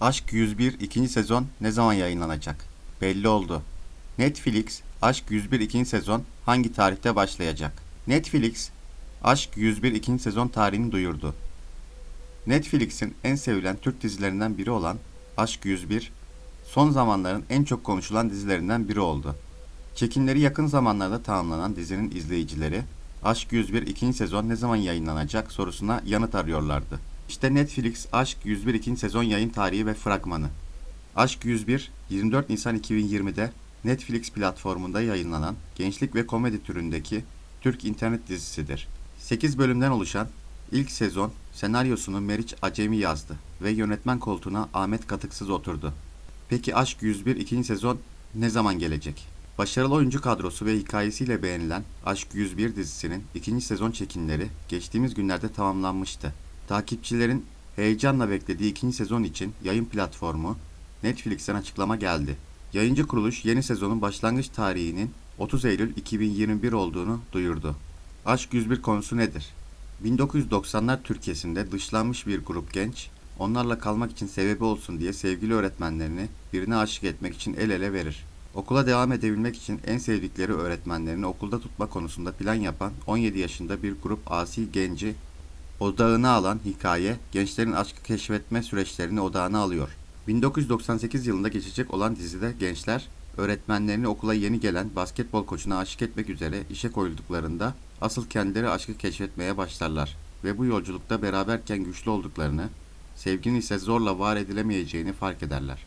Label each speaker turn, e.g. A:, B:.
A: Aşk 101 ikinci sezon ne zaman yayınlanacak? Belli oldu. Netflix Aşk 101 ikinci sezon hangi tarihte başlayacak? Netflix Aşk 101 ikinci sezon tarihini duyurdu. Netflix'in en sevilen Türk dizilerinden biri olan Aşk 101 son zamanların en çok konuşulan dizilerinden biri oldu. Çekimleri yakın zamanlarda tamamlanan dizinin izleyicileri Aşk 101 ikinci sezon ne zaman yayınlanacak sorusuna yanıt arıyorlardı. İşte Netflix Aşk 101 ikinci sezon yayın tarihi ve fragmanı. Aşk 101 24 Nisan 2020'de Netflix platformunda yayınlanan gençlik ve komedi türündeki Türk internet dizisidir. 8 bölümden oluşan ilk sezon senaryosunu Meriç Acemi yazdı ve yönetmen koltuğuna Ahmet Katıksız oturdu. Peki Aşk 101 ikinci sezon ne zaman gelecek? Başarılı oyuncu kadrosu ve hikayesiyle beğenilen Aşk 101 dizisinin ikinci sezon çekimleri geçtiğimiz günlerde tamamlanmıştı. Takipçilerin heyecanla beklediği ikinci sezon için yayın platformu Netflix'ten açıklama geldi. Yayıncı kuruluş yeni sezonun başlangıç tarihinin 30 Eylül 2021 olduğunu duyurdu. Aşk 101 konusu nedir? 1990'lar Türkiye'sinde dışlanmış bir grup genç, onlarla kalmak için sebebi olsun diye sevgili öğretmenlerini birine aşık etmek için el ele verir. Okula devam edebilmek için en sevdikleri öğretmenlerini okulda tutma konusunda plan yapan 17 yaşında bir grup asi genci odağına alan hikaye, gençlerin aşkı keşfetme süreçlerini odağına alıyor. 1998 yılında geçecek olan dizide gençler, öğretmenlerini okula yeni gelen basketbol koçuna aşık etmek üzere işe koyulduklarında asıl kendileri aşkı keşfetmeye başlarlar ve bu yolculukta beraberken güçlü olduklarını, sevginin ise zorla var edilemeyeceğini fark ederler.